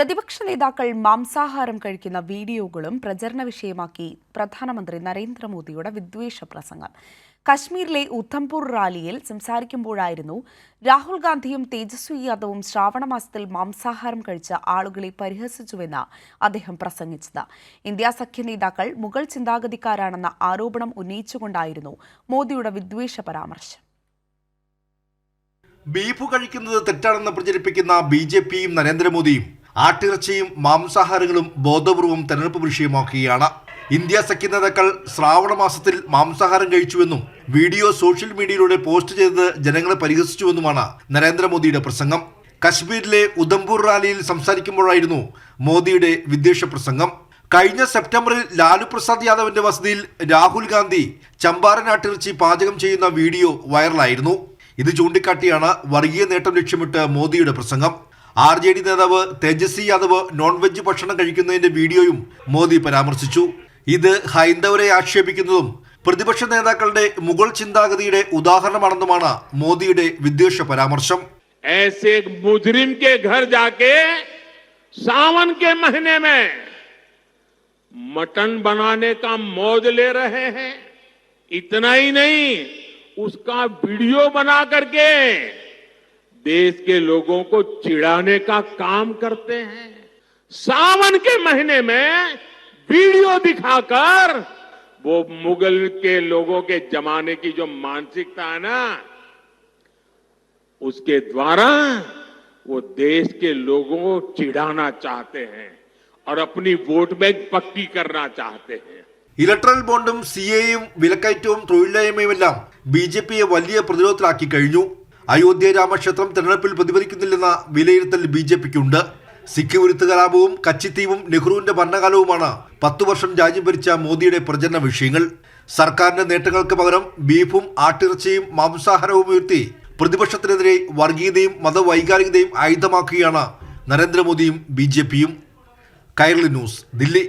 പ്രതിപക്ഷ നേതാക്കൾ മാംസാഹാരം കഴിക്കുന്ന വീഡിയോകളും പ്രചരണ വിഷയമാക്കി പ്രധാനമന്ത്രി നരേന്ദ്രമോദിയുടെ വിദ്വേഷ പ്രസംഗം. കശ്മീരിലെ ഉധംപൂർ റാലിയിൽ സംസാരിക്കുമ്പോഴായിരുന്നു രാഹുൽ ഗാന്ധിയും തേജസ്വി യാദവും ശ്രാവണ മാസത്തിൽ മാംസാഹാരം കഴിച്ച ആളുകളെ പരിഹസിച്ചുവെന്ന് അദ്ദേഹം പ്രസംഗിച്ചത്. ഇന്ത്യ സഖ്യ നേതാക്കൾ മുഗൾ ചിന്താഗതിക്കാരാണെന്ന ആരോപണം ഉന്നയിച്ചുകൊണ്ടായിരുന്നു മോദിയുടെ വിദ്വേഷ പരാമർശം. ബീഫ് കഴിക്കുന്നത് തെറ്റാണെന്ന് പ്രചരിപ്പിക്കുന്ന ബി ജെ പിയും നരേന്ദ്രമോദിയും ആട്ടിറച്ചിയും മാംസാഹാരങ്ങളും ബോധപൂർവം തെരഞ്ഞെടുപ്പ് വിഷയമാക്കുകയാണ്. ഇന്ത്യ സഖ്യ നേതാക്കൾ ശ്രാവണ മാസത്തിൽ മാംസാഹാരം കഴിച്ചുവെന്നും വീഡിയോ സോഷ്യൽ മീഡിയയിലൂടെ പോസ്റ്റ് ചെയ്തത് ജനങ്ങളെ പരിഹസിച്ചുവെന്നുമാണ് നരേന്ദ്രമോദിയുടെ പ്രസംഗം. കശ്മീരിലെ ഉദംപൂർ റാലിയിൽ സംസാരിക്കുമ്പോഴായിരുന്നു മോദിയുടെ വിദ്വേഷ പ്രസംഗം. കഴിഞ്ഞ സെപ്റ്റംബറിൽ ലാലു പ്രസാദ് യാദവിന്റെ വസതിയിൽ രാഹുൽ ഗാന്ധി ചമ്പാരൻ ആട്ടിറച്ചി പാചകം ചെയ്യുന്ന വീഡിയോ വൈറലായിരുന്നു. ഇത് ചൂണ്ടിക്കാട്ടിയാണ് വർഗീയ നേട്ടം ലക്ഷ്യമിട്ട് മോദിയുടെ പ്രസംഗം. ആർ ജെ ഡി നേതാവ് തേജസ്വി യാദവ് നോൺ വെജ് ഭക്ഷണം കഴിക്കുന്നതിന്റെ വീഡിയോയും മോദി പരാമർശിച്ചു ഇത് ഹൈന്ദവരെ ആക്ഷേപിക്കുന്നതും പ്രതിപക്ഷ നേതാക്കളുടെ മുഗൾ ചിന്താഗതിയുടെ ഉദാഹരണമാണെന്നുമാണ് മോദിയുടെ വിദ്വേഷ പരാമർശം ऐसे एक मुजरिम के घर जाके सावन के महीने में मटन बनाने का मौज ले रहे हैं इतना ही नहीं उसका वीडियो बना करके देश के लोगों को चिढ़ाने का काम करते हैं सावन के महीने में वीडियो दिखाकर वो मुगल के लोगों के जमाने की जो मानसिकता है ना उसके द्वारा वो देश के लोगों को चिढ़ाना चाहते हैं और अपनी वोट बैंक पक्की करना चाहते हैं ഇലക്ട്രൽ ബോണ്ടും സി എയും വിലക്കയറ്റവും തൊഴിലില്ലായ്മയുമെല്ലാം ബി ജെ പിയെ വലിയ പ്രതിരോധത്തിലാക്കി കഴിഞ്ഞു അയോധ്യ രാമക്ഷേത്രം തെരഞ്ഞെടുപ്പിൽ പ്രതിഫലിക്കുന്നില്ലെന്ന വിലയിരുത്തൽ ബി ജെ പിക്കുണ്ട്. സിഖ് വിരുദ്ധ കലാപവും കച്ചിത്തീവും നെഹ്റുവിന്റെ ഭരണകാലവുമാണ് പത്തു വർഷം രാജ്യം ഭരിച്ച മോദിയുടെ പ്രചരണ വിഷയങ്ങൾ. സർക്കാരിന്റെ നേട്ടങ്ങൾക്ക് പകരം ബീഫും ആട്ടിറച്ചിയും മാംസാഹാരവും ഉയർത്തി പ്രതിപക്ഷത്തിനെതിരെ വർഗീയതയും മതവൈകാരികതയും ആയുധമാക്കുകയാണ് നരേന്ദ്രമോദിയും ബി ജെ പിയും. കൈരളി ന്യൂസ് ദില്ലി.